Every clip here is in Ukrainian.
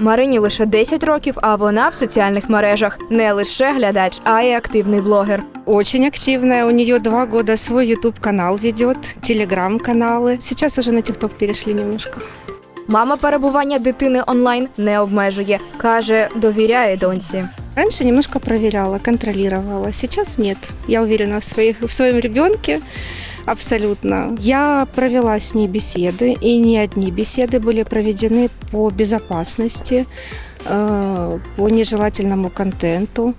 Марині лише 10 років, а вона в соціальних мережах не лише глядач, а й активний блогер. Очень активная. У нее два года свой YouTube-канал ведет, телеграм-каналы. Сейчас уже на ТикТок перешли немножко. Мама перебування дитини онлайн не обмежує. каже, довіряє доньці. Раньше немножко проверяла, контролировала. Сейчас нет. Я уверена в, своих, в своем ребенке Абсолютно. Я провела с ней беседы, и не одни беседы были проведены по безопасности, э, по нежелательному контенту.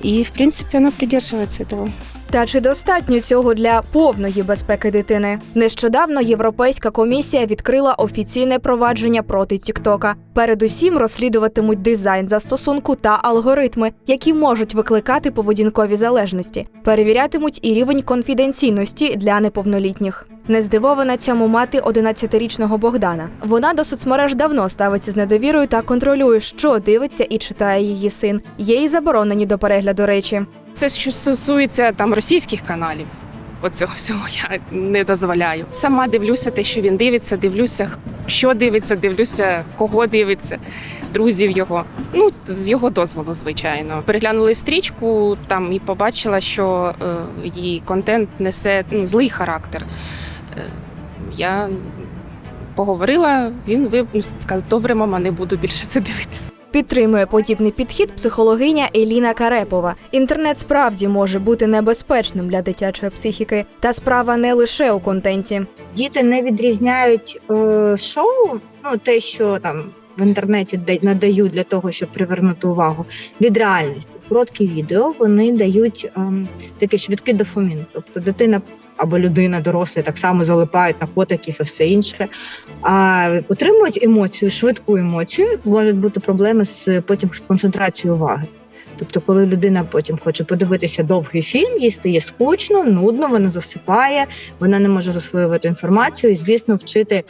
И, в принципе, она придерживается этого. Та чи достатньо цього для повної безпеки дитини? Нещодавно Європейська комісія відкрила офіційне провадження проти Тіктока. Передусім розслідуватимуть дизайн застосунку та алгоритми, які можуть викликати поведінкові залежності. Перевірятимуть і рівень конфіденційності для неповнолітніх. Не здивована цьому мати 11-річного Богдана. Вона до соцмереж давно ставиться з недовірою та контролює, що дивиться і читає її син. Є заборонені до перегляду речі. Це що стосується там російських каналів. Оцього всього я не дозволяю. Сама дивлюся те, що він дивиться, дивлюся, що дивиться, дивлюся, кого дивиться, друзів його. Ну, з його дозволу, звичайно. Переглянули стрічку там і побачила, що е, її контент несе ну, злий характер. Е, я поговорила, він ви сказав, добре, мама, не буду більше це дивитися. Підтримує подібний підхід психологиня Еліна Карепова. Інтернет справді може бути небезпечним для дитячої психіки, та справа не лише у контенті. діти не відрізняють е, шоу, ну те, що там в інтернеті да- надають для того, щоб привернути увагу від реальності. Короткі відео вони дають ем, такий швидкий дофамін. Тобто дитина або людина, дорослі так само залипають на котиків і все інше. А отримують емоцію, швидку емоцію, можуть бути проблеми з потім з концентрацією уваги. Тобто, коли людина потім хоче подивитися довгий фільм, їй стає скучно, нудно, вона засипає, вона не може засвоювати інформацію, і звісно, вчити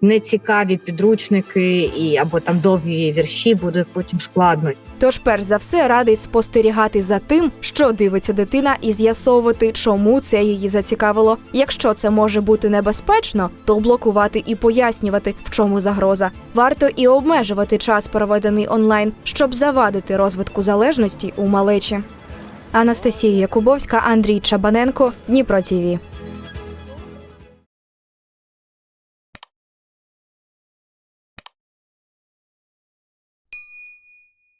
нецікаві підручники і або там довгі вірші буде потім складно. Тож, перш за все, радить спостерігати за тим, що дивиться дитина, і з'ясовувати, чому це її зацікавило. Якщо це може бути небезпечно, то блокувати і пояснювати, в чому загроза. Варто і обмежувати час, проведений онлайн, щоб завадити розвитку залежності у малечі. Анастасія Якубовська, Андрій Чабаненко, Дніпро ТІВІ.